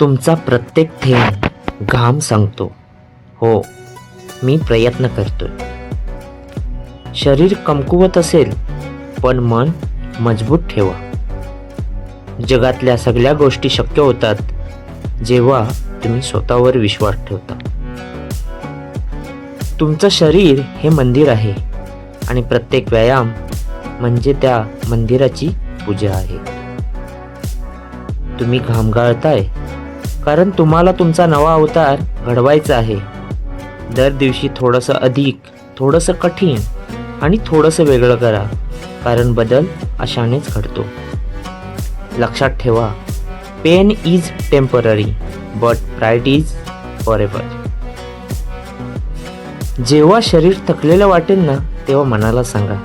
तुमचा प्रत्येक थेंब घाम सांगतो. हो मी प्रयत्न करतोय. शरीर कमकुवत असेल पण मन मजबूत ठेवा. जगातल्या सगळ्या गोष्टी शक्य होतात जेव्हा तुम्ही स्वतःवर विश्वास ठेवता. तुमचं शरीर हे मंदिर आहे आणि प्रत्येक व्यायाम म्हणजे त्या मंदिराची पूजा आहे. तुम्ही घाम गाळताय कारण तुम्हाला तुमचा नवा अवतार घडवायचा आहे. दर दिवशी थोडंसं अधिक थोडंसं कठीण आणि थोडंसं वेगळं करा कारण बदल अशानेच घडतो. लक्षात ठेवा pain is temporary but pride is forever जेव्हा शरीर थकलेलं वाटेल ना तेव्हा मनाला सांगा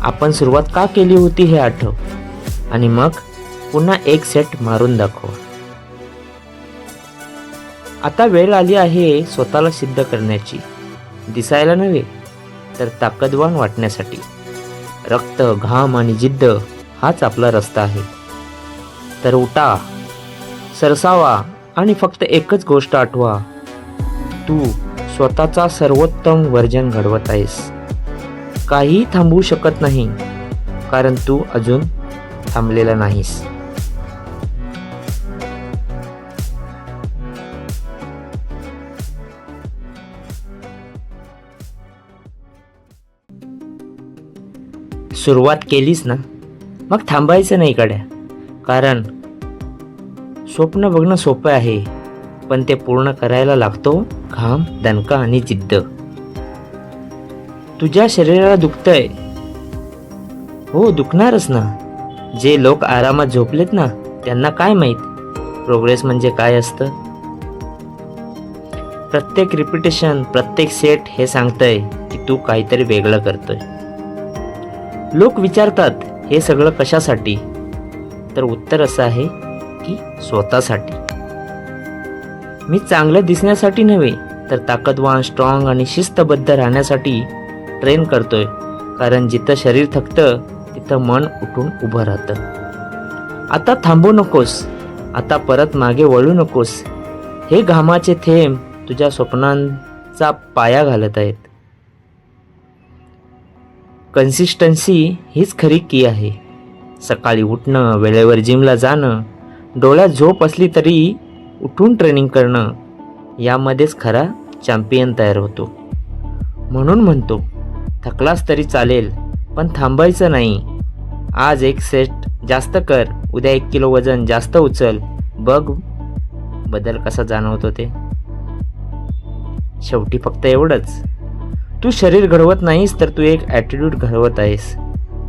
आपण सुरुवात का केली होती हे आठव? आणि मग पुन्हा एक सेट मारून दाखवा. आता वेळ आली आहे स्वतःला सिद्ध करण्याची. दिसायला नव्हे तर ताकदवान वाटण्यासाठी. रक्त घाम आणि जिद्द हाच आपला रस्ता आहे. तर उठा सरसावा आणि फक्त एकच गोष्ट आठवा. तू स्वतःचा सर्वोत्तम वर्जन घडवत आहेस. काही थांबवू शकत नाही कारण तू अजून थांबलेला नाहीस. सुरुवात केलीस ना. मग थांबायचं नाही कड्या कारण स्वप्न बघणं सोपं आहे पण ते पूर्ण करायला लागतो घाम दणका आणि जिद्द. तुझ्या शरीराला दुखतंय. हो दुखणारच ना. जे लोक आरामात झोपलेत ना त्यांना काय माहीत? प्रोग्रेस म्हणजे काय असतं? प्रत्येक रिपिटेशन प्रत्येक सेट हे सांगतंय की तू काहीतरी वेगळं करतोय. लोक विचारतात हे सगळं कशासाठी? तर उत्तर असं आहे की स्वतःसाठी. मी चांगलं दिसण्यासाठी नव्हे तर ताकदवान स्ट्रॉंग आणि शिस्तबद्ध राहण्यासाठी ट्रेन करतोय कारण जिथं शरीर थकतं तिथं मन उठून उभं राहतं. आता थांबू नकोस आता परत मागे वळू नकोस. हे घामाचे थेंब तुझ्या स्वप्नांचा पाया घालत आहेत. कन्सिस्टन्सी हीच खरी की आहे. सकाळी उठणं वेळेवर जिमला जाणं डोळ्यात झोप असली तरी उठून ट्रेनिंग करणं यामध्येच खरा चॅम्पियन तयार होतो. म्हणून म्हणतो थकलास तरी चालेल पण थांबायचं नाही. आज एक सेट जास्त कर उद्या एक किलो वजन जास्त उचल. बघ बदल कसा जाणवतो ते. शेवटी फक्त एवढंच. तू शरीर घडवत नाहीस तर तू एक ॲटिट्यूड घडवत आहेस.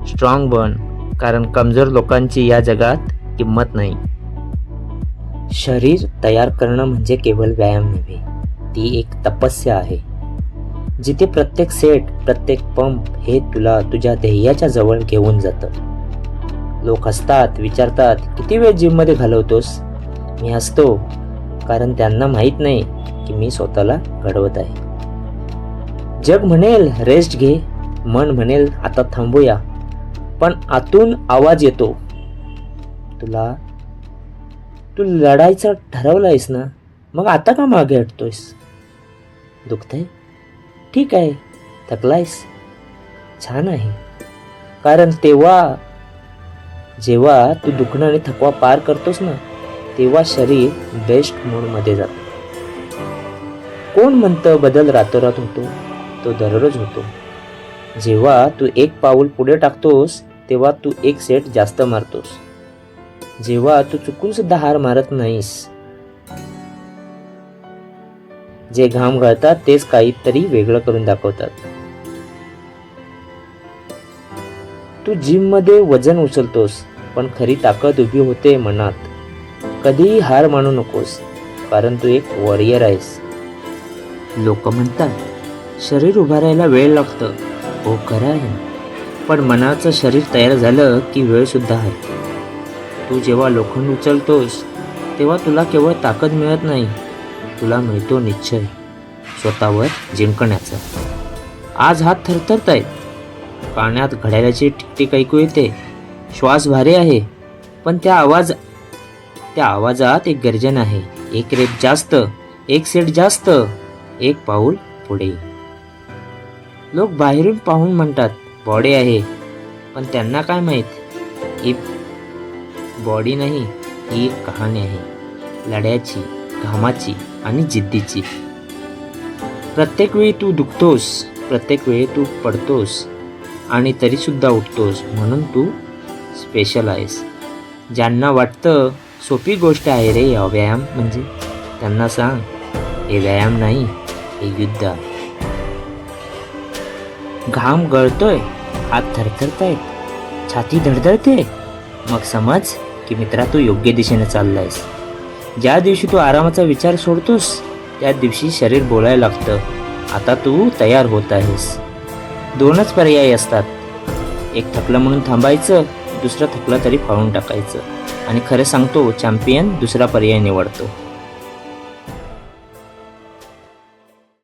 स्ट्रॉंग बन कारण कमजोर लोकांची या जगात किंमत नाही. शरीर तयार करणं म्हणजे केवळ व्यायाम नव्हे ती एक तपस्या आहे. जिथे प्रत्येक सेट प्रत्येक पंप हे तुला तुझ्या ध्येयाच्या जवळ घेऊन जातं. लोक हसतात विचारतात किती वेळ जिममध्ये घालवतोस? मी हसतो कारण त्यांना माहीत नाही की मी स्वतःला घडवत आहे. जग म्हणेल रेस्ट घे मन म्हणेल आता थांबूया. पण आतून आवाज येतो. तुला तू लढायचं ठरवलंयस ना? मग आता का मागे हटतोयस? दुखतंय? ठीक आहे थकलायस. छान आहे. कारण तेव्हा जेव्हा तू दुखणं आणि थकवा पार करतोस ना तेव्हा शरीर बेस्ट मूडमध्ये जातं. कोण म्हणतं बदल रातोरात होतो? तो दररोज होतो. जेव्हा तू एक पाऊल पुढे टाकतोस तेव्हा तू एक सेट जास्त मारतोस. जेव्हा तू चुकून सुद्धा हार मारत नाहीस. जे घाम गळतात तेच काहीतरी वेगळं करून दाखवतात. तू जिममध्ये वजन उचलतोस पण खरी ताकद उभी होते मनात. कधीही हार मानू नकोस कारण तू एक वॉरियर आहेस. लोक म्हणतात शरीर उभारायला वेळ लागतं. हो खरं आहे. पण मनाचं शरीर तयार झालं की वेळसुद्धा आहे. तू जेव्हा लोखंड उचलतोस तेव्हा तुला केवळ ताकद मिळत नाही. तुला मिळतो निश्चय. स्वतःवर जिंकण्याचा. आज हात थरथरत आहेत. कानात घड्याळाची टिकटिक ऐकू येते. श्वास भारी आहे. पण त्या आवाज त्या आवाजात एक गर्जन आहे. एक रेप जास्त एक सेट जास्त एक पाऊल पुढे. लोक बाहेरून पाहून म्हणतात बॉडी आहे. पण त्यांना काय माहीत? ही बॉडी नाही ही एक कहाणी आहे. लढ्याची घामाची आणि जिद्दीची. प्रत्येक वेळी तू दुखतोस प्रत्येक वेळी तू पडतोस आणि तरीसुद्धा उठतोस म्हणून तू स्पेशल आहेस. ज्यांना वाटतं सोपी गोष्ट आहे रे हा व्यायाम म्हणजे त्यांना सांग हे व्यायाम नाही हे युद्ध आहे. घाम गळतोय हात थरथरतायत छाती धडधडते मग समज की मित्रा तू योग्य दिशेने चाललायस. ज्या दिवशी तू आरामाचा विचार सोडतोस त्या दिवशी शरीर बोलायला लागतं. आता तू तयार होत आहेस. दोनच पर्याय असतात. एक थकलं म्हणून थांबायचं दुसरं थकलं तरी फाळून टाकायचं. आणि खरं सांगतो चॅम्पियन दुसरा पर्याय निवडतो.